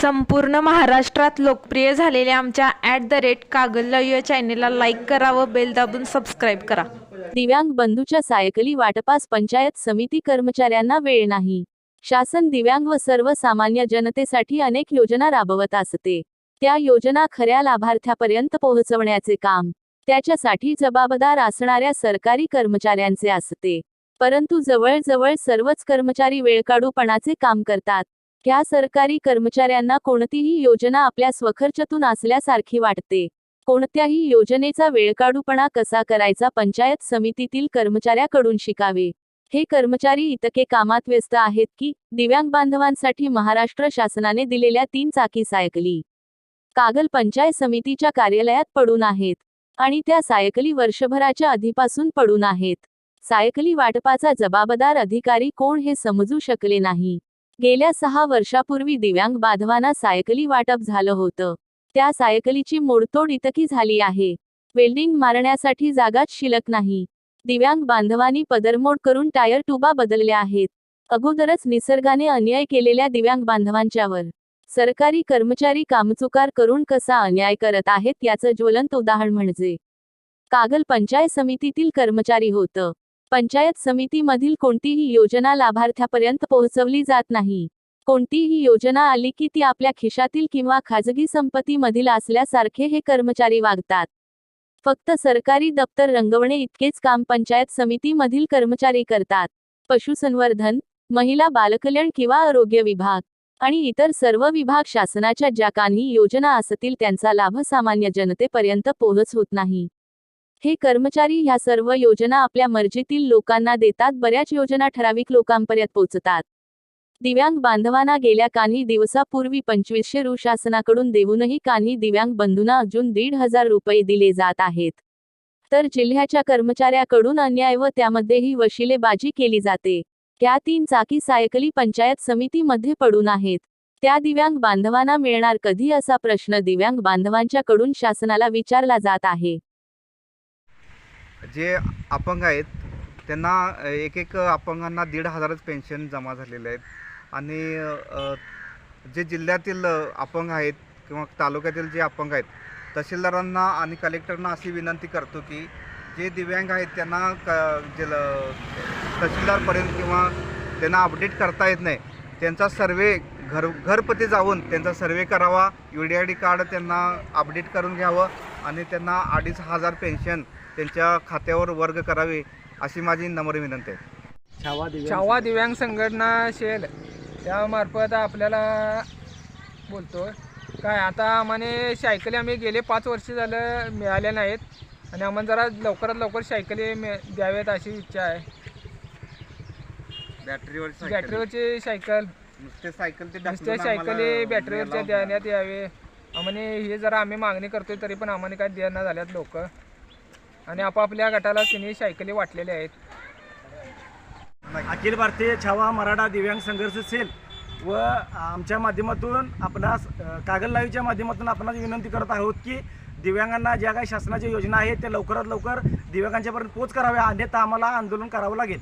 संपूर्ण महाराष्ट्रात लोकप्रिय झालेल्या आमच्या ॲट द रेट कागल या चॅनेलला लाईक करा व बेल दाबून सबस्क्राईब करा. दिव्यांग बंधूच्या सायकली वाटपास पंचायत समिती कर्मचाऱ्यांना वेळ नाही. शासन दिव्यांग व सर्वसामान्य जनतेसाठी अनेक योजना राबवत असते. त्या योजना खऱ्या लाभार्थ्यापर्यंत पोहोचवण्याचे काम त्याच्यासाठी जबाबदार असणाऱ्या सरकारी कर्मचाऱ्यांचे असते. परंतु जवळजवळ सर्वच कर्मचारी वेळकाढूपणाचे काम करतात. त्या सरकारी कर्मचाऱ्यांना कोणतीही योजना आपल्या स्वखर्चातून असल्यासारखी वाटते. कोणत्याही योजनेचा वेळकाढूपणा कसा करायचा पंचायत समितीतील कर्मचाऱ्याकडून शिकावे. हे कर्मचारी इतके कामात व्यस्त आहेत की दिव्यांग बांधवांसाठी महाराष्ट्र शासनाने दिलेल्या तीन चाकी सायकली. कागल पंचायत समितीच्या कार्यालयात पडून आहेत आणि त्या सायकली वर्षभराच्या आधीपासून पडून आहेत. सायकली वाटपाचा जबाबदार अधिकारी कोण हे समजू शकले नाही. गेल्या सहा वर्षापूर्वी दिव्यांग बांधवांना सायकली वाटप झालं होतं. त्या सायकलीची मोडतोड इतकी झाली आहे. वेल्डिंग मारण्यासाठी जागाच शिल्लक नाही. दिव्यांग बांधवांनी पदरमोड करून टायर ट्यूबा बदलल्या आहेत. अगोदरच निसर्गाने अन्याय केलेल्या दिव्यांग बांधवांच्यावर. सरकारी कर्मचारी कामचुकार करून कसा अन्याय करत आहेत याचं ज्वलंत उदाहरण म्हणजे कागल पंचायत समितीतील कर्मचारी होतं. पंचायत समितीमधील कोणतीही योजना लाभार्थ्यापर्यंत पोहोचवली जात नाही. कोणतीही योजना आली की ती आपल्या खिशातील किंवा खाजगी संपत्तीमधील असल्यासारखे हे कर्मचारी वागतात. फक्त सरकारी दप्तर रंगवणे इतकेच काम पंचायत समितीमधील कर्मचारी करतात. पशुसंवर्धन महिला बालकल्याण किंवा आरोग्य विभाग आणि इतर सर्व विभाग शासनाच्या ज्या काही योजना असतील त्यांचा लाभ सामान्य जनतेपर्यंत पोहोच होत नाही. हे कर्मचारी ह्या सर्व योजना आपल्या मर्जीतील लोकांना देतात बऱ्याच योजना ठराविक लोकांपर्यंत पोहोचतात. दिव्यांग बांधवांना गेल्या काही दिवसापूर्वी पंचवीसशे रु. शासनाकडून देऊनही काही दिव्यांग बंधूंना अजून दीड हजार रुपये दिले जात आहेत. तर जिल्ह्याच्या कर्मचाऱ्याकडून अन्याय व त्यामध्येही वशिलेबाजी केली जाते. त्या तीन चाकी सायकली पंचायत समितीमध्ये पडून आहेत. त्या दिव्यांग बांधवांना मिळणार कधी असा प्रश्न दिव्यांग बांधवांच्याकडून शासनाला विचारला जात आहे. जे अपंग आहेत त्यांना एक एक अपंगांना दीड हजारच पेन्शन जमा झालेले आहेत. आणि जे जिल्ह्यातील अपंग आहेत किंवा तालुक्यातील जे अपंग आहेत तहसीलदारांना आणि कलेक्टरना अशी विनंती करतो की जे दिव्यांग आहेत त्यांना क जिल तहसीलदारपर्यंत किंवा त्यांना अपडेट करता येत नाही त्यांचा सर्वे घर घरपती जाऊन त्यांचा सर्वे करावा U D I D card त्यांना अपडेट करून घ्यावं आणि त्यांना अडीच हजार पेन्शन त्यांच्या खात्यावर वर्ग करावे अशी माझी नम्र विनंती आहे. छावा दिव्यांग छावा दिव्यांग संघटना शेल. त्यामार्फत आपल्याला बोलतो काय आता आम्हाला सायकली आम्ही गेले पाच वर्ष झालं मिळाल्या नाहीत आणि आम्हाला जरा लवकरात लवकर सायकली मिळ द्याव्यात अशी इच्छा आहे. बॅटरीवर बॅटरीवरची सायकल. नुसते सायकल ते सायकली बॅटरीवरच्या. देण्यात यावे. आम्हाला हे जरा आम्ही मागणी करतोय तरी पण आम्हाला काय देण्यात झाल्यात लोक. आणि आपापल्या गटाला तिन्ही सायकली वाटलेल्या आहेत. अखिल भारतीय छावा मराठा दिव्यांग संघर्ष सेल व आमच्या माध्यमातून आपणास अ, कागल लाईव्हच्या माध्यमातून आपणास विनंती करत आहोत की दिव्यांगांना ज्या काही शासनाच्या योजना आहेत त्या लवकरात लवकर दिव्यांगांच्यापर्यंत पोच कराव्या अन्यथा आम्हाला आंदोलन करावं लागेल.